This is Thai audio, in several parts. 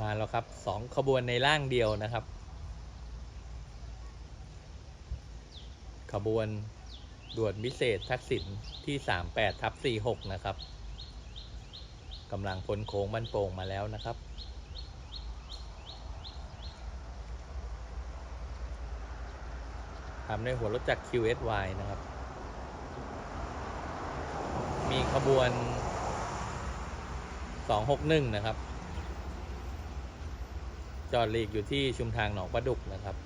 มาแล้วครับสองขบวนในร่างเดียวนะครับ ขบวนด่วนพิเศษทักษิณที่ 38ทับ46 นะครับกำลังพ้นโค้งบ้านโป่งมาแล้วนะครับ ทำด้วยหัวรถจักร QSY นะครับ มีขบวน 261 นะครับ จอดหลีกอยู่ที่ชุมทางหนองประดุกนะครับ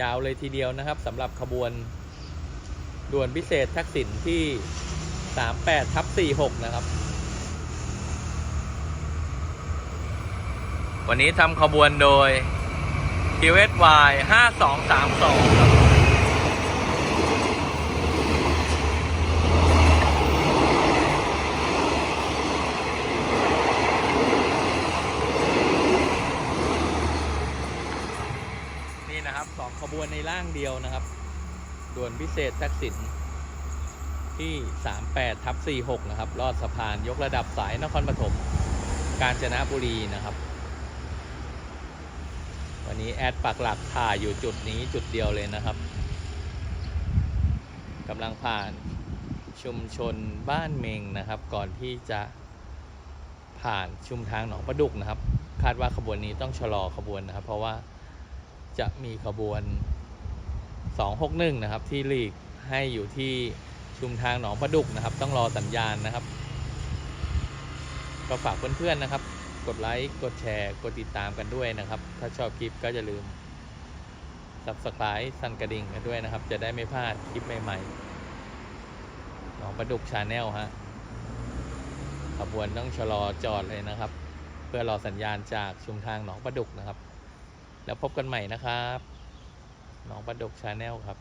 ยาวเลยทีเดียวนะครับสำหรับขบวนด่วนพิเศษทักษิณที่ 38ทับ46 นะครับ วันนี้ทำขบวนโดย QSY 5232ครับ นะครับสองขบวนในร่างเดียวนะครับ ด่วนพิเศษทักษิณที่ 38ทับ46 นะครับ ลอดสะพานยกระดับสายนครปฐมกาญจนบุรีนะครับ วันนี้แอดปักหลักถ่ายอยู่จุดนี้จุดเดียวเลยนะครับกำลังผ่านชุมชนบ้านเมงนะครับ ก่อนที่จะผ่านชุมทางหนองประดุกนะครับ คาดว่าขบวนนี้ต้องชะลอขบวนนะครับ เพราะว่า จะมีขบวน 261 นะครับ ที่หลีกให้อยู่ที่ชุมทางหนองประดุกนะครับ ต้องรอสัญญาณนะครับ ก็ฝากเพื่อนๆนะครับ กดไลค์กดแชร์ กดติดตามกันด้วยนะครับ ถ้าชอบคลิปก็จะลืม subscribe สั่นกระดิ่งกันด้วยนะครับ จะได้ไม่พลาดคลิปใหม่ๆหนองประดุกชาแนลฮะขบวนต้องชะลอจอดเลยนะครับ เพื่อรอสัญญาณจากชุมทางหนองประดุกนะครับ แล้วพบกันใหม่นะครับ น้องประดุกชาแนลครับ